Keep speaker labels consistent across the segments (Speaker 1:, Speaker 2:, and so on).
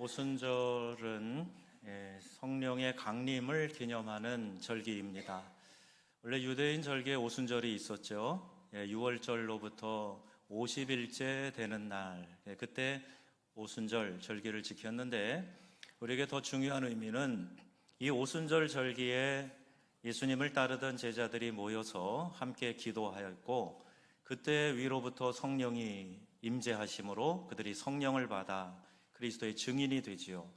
Speaker 1: 오순절은 예, 성령의 강림을 기념하는 절기입니다. 원래 유대인 절기에 오순절이 있었죠. 6월절로부터 50일째 되는 날, 예, 그때 오순절 절기를 지켰는데 우리에게 더 중요한 의미는 이 오순절 절기에 예수님을 따르던 제자들이 모여서 함께 기도하였고 그때 위로부터 성령이 임재하심으로 그들이 성령을 받아 그리스도의 증인이 되지요.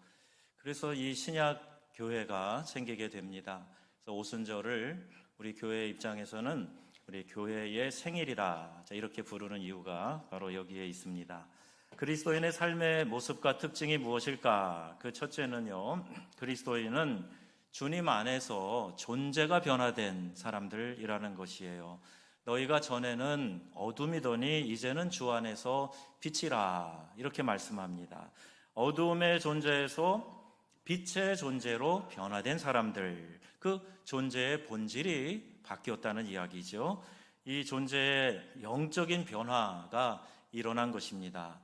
Speaker 1: 그래서 이 신약 교회가 생기게 됩니다. 그래서 오순절을 우리 교회 입장에서는 우리 교회의 생일이라 이렇게 부르는 이유가 바로 여기에 있습니다. 그리스도인의 삶의 모습과 특징이 무엇일까? 그 첫째는요, 그리스도인은 주님 안에서 존재가 변화된 사람들이라는 것이에요. 너희가 전에는 어둠이더니 이제는 주 안에서 빛이라 이렇게 말씀합니다. 어둠의 존재에서 빛의 존재로 변화된 사람들, 그 존재의 본질이 바뀌었다는 이야기죠. 이 존재의 영적인 변화가 일어난 것입니다.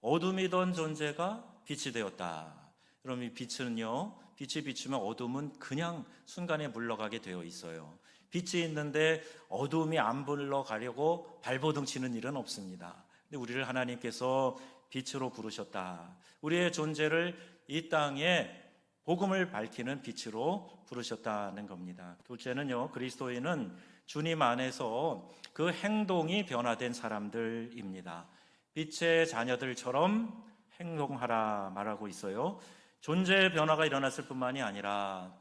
Speaker 1: 어둠이던 존재가 빛이 되었다. 그럼 이 빛은요, 빛이 비추면 어둠은 그냥 순간에 물러가게 되어 있어요. 빛이 있는데 어둠이 안 물러가려고 발버둥 치는 일은 없습니다. 근데 우리를 하나님께서 빛으로 부르셨다. 우리의 존재를 이 땅에 복음을 밝히는 빛으로 부르셨다는 겁니다. 둘째는요, 그리스도인은 주님 안에서 그 행동이 변화된 사람들입니다. 빛의 자녀들처럼 행동하라 말하고 있어요. 존재의 변화가 일어났을 뿐만이 아니라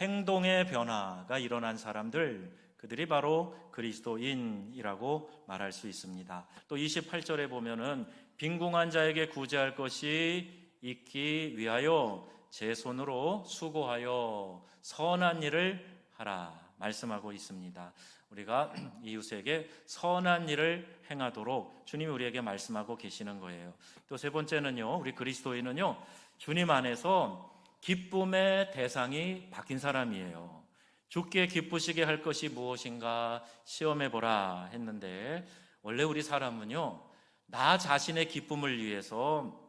Speaker 1: 행동의 변화가 일어난 사람들, 그들이 바로 그리스도인이라고 말할 수 있습니다. 또 28절에 보면은 빈궁한 자에게 구제할 것이 있기 위하여 제 손으로 수고하여 선한 일을 하라 말씀하고 있습니다. 우리가 이웃에게 선한 일을 행하도록 주님이 우리에게 말씀하고 계시는 거예요. 또 세 번째는요, 우리 그리스도인은요, 주님 안에서 기쁨의 대상이 바뀐 사람이에요. 죽게 기쁘시게 할 것이 무엇인가 시험해 보라 했는데, 원래 우리 사람은요, 나 자신의 기쁨을 위해서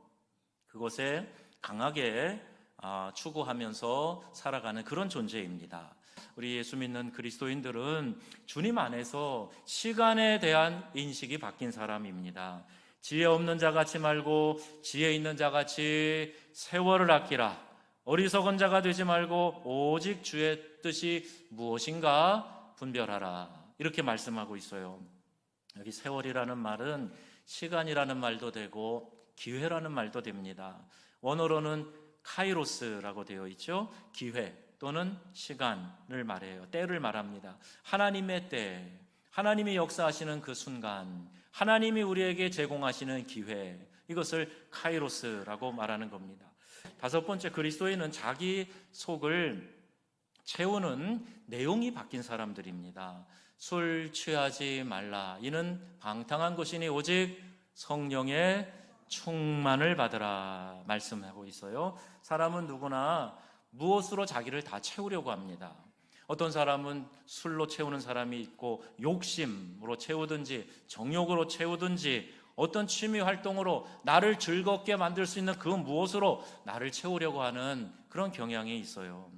Speaker 1: 그것에 강하게 아, 추구하면서 살아가는 그런 존재입니다. 우리 예수 믿는 그리스도인들은 주님 안에서 시간에 대한 인식이 바뀐 사람입니다. 지혜 없는 자 같이 말고 지혜 있는 자 같이 세월을 아끼라. 어리석은 자가 되지 말고 오직 주의 뜻이 무엇인가 분별하라. 이렇게 말씀하고 있어요. 여기 세월이라는 말은 시간이라는 말도 되고 기회라는 말도 됩니다. 원어로는 카이로스라고 되어 있죠. 기회 또는 시간을 말해요. 때를 말합니다. 하나님의 때, 하나님이 역사하시는 그 순간, 하나님이 우리에게 제공하시는 기회, 이것을 카이로스라고 말하는 겁니다. 다섯 번째 그리스도인은 자기 속을 채우는 내용이 바뀐 사람들입니다. 술 취하지 말라. 이는 방탕한 것이니 오직 성령의 충만을 받으라 말씀하고 있어요. 사람은 누구나 무엇으로 자기를 다 채우려고 합니다. 어떤 사람은 술로 채우는 사람이 있고 욕심으로 채우든지 정욕으로 채우든지 어떤 취미 활동으로 나를 즐겁게 만들 수 있는 그 무엇으로 나를 채우려고 하는 그런 경향이 있어요.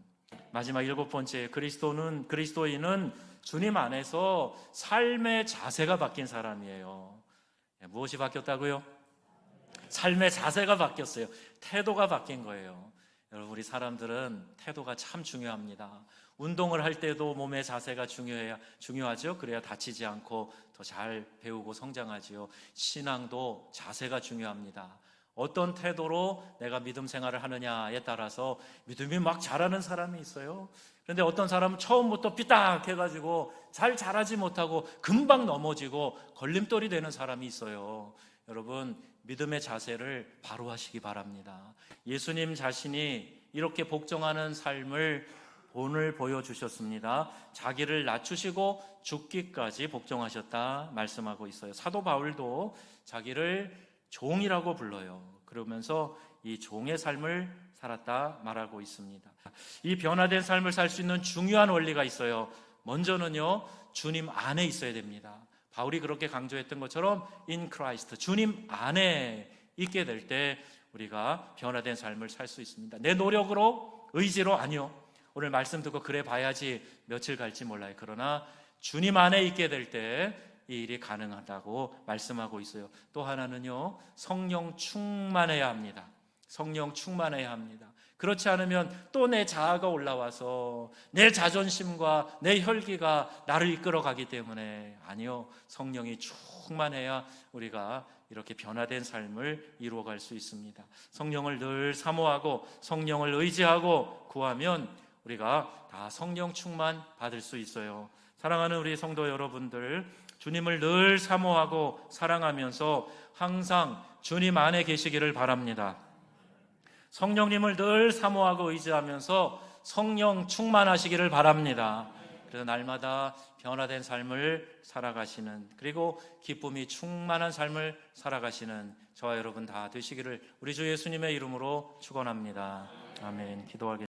Speaker 1: 마지막 일곱 번째 그리스도는 그리스도인은 주님 안에서 삶의 자세가 바뀐 사람이에요. 예, 무엇이 바뀌었다고요? 삶의 자세가 바뀌었어요. 태도가 바뀐 거예요. 여러분, 우리 사람들은 태도가 참 중요합니다. 운동을 할 때도 몸의 자세가 중요해야, 중요하죠. 그래야 다치지 않고 더 잘 배우고 성장하지요. 신앙도 자세가 중요합니다. 어떤 태도로 내가 믿음 생활을 하느냐에 따라서 믿음이 막 자라는 사람이 있어요. 그런데 어떤 사람은 처음부터 삐딱 해가지고 잘 자라지 못하고 금방 넘어지고 걸림돌이 되는 사람이 있어요. 여러분, 믿음의 자세를 바로 하시기 바랍니다. 예수님 자신이 이렇게 복종하는 삶을 본을 보여주셨습니다. 자기를 낮추시고 죽기까지 복종하셨다 말씀하고 있어요. 사도 바울도 자기를 종이라고 불러요. 그러면서 이 종의 삶을 살았다 말하고 있습니다. 이 변화된 삶을 살 수 있는 중요한 원리가 있어요. 먼저는요, 주님 안에 있어야 됩니다. 바울이 그렇게 강조했던 것처럼 in Christ 주님 안에 있게 될 때 우리가 변화된 삶을 살 수 있습니다. 내 노력으로 의지로 아니요. 오늘 말씀 듣고 그래 봐야지 며칠 갈지 몰라요. 그러나 주님 안에 있게 될 때 이 일이 가능하다고 말씀하고 있어요. 또 하나는요. 성령 충만해야 합니다. 성령 충만해야 합니다. 그렇지 않으면 또 내 자아가 올라와서 내 자존심과 내 혈기가 나를 이끌어 가기 때문에 아니요. 성령이 충만해야 우리가 이렇게 변화된 삶을 이루어 갈 수 있습니다. 성령을 늘 사모하고 성령을 의지하고 구하면 우리가 다 성령 충만 받을 수 있어요. 사랑하는 우리 성도 여러분들, 주님을 늘 사모하고 사랑하면서 항상 주님 안에 계시기를 바랍니다. 성령님을 늘 사모하고 의지하면서 성령 충만하시기를 바랍니다. 그래서 날마다 변화된 삶을 살아가시는 그리고 기쁨이 충만한 삶을 살아가시는 저와 여러분 다 되시기를 우리 주 예수님의 이름으로 축원합니다. 아멘. 기도하겠습니다.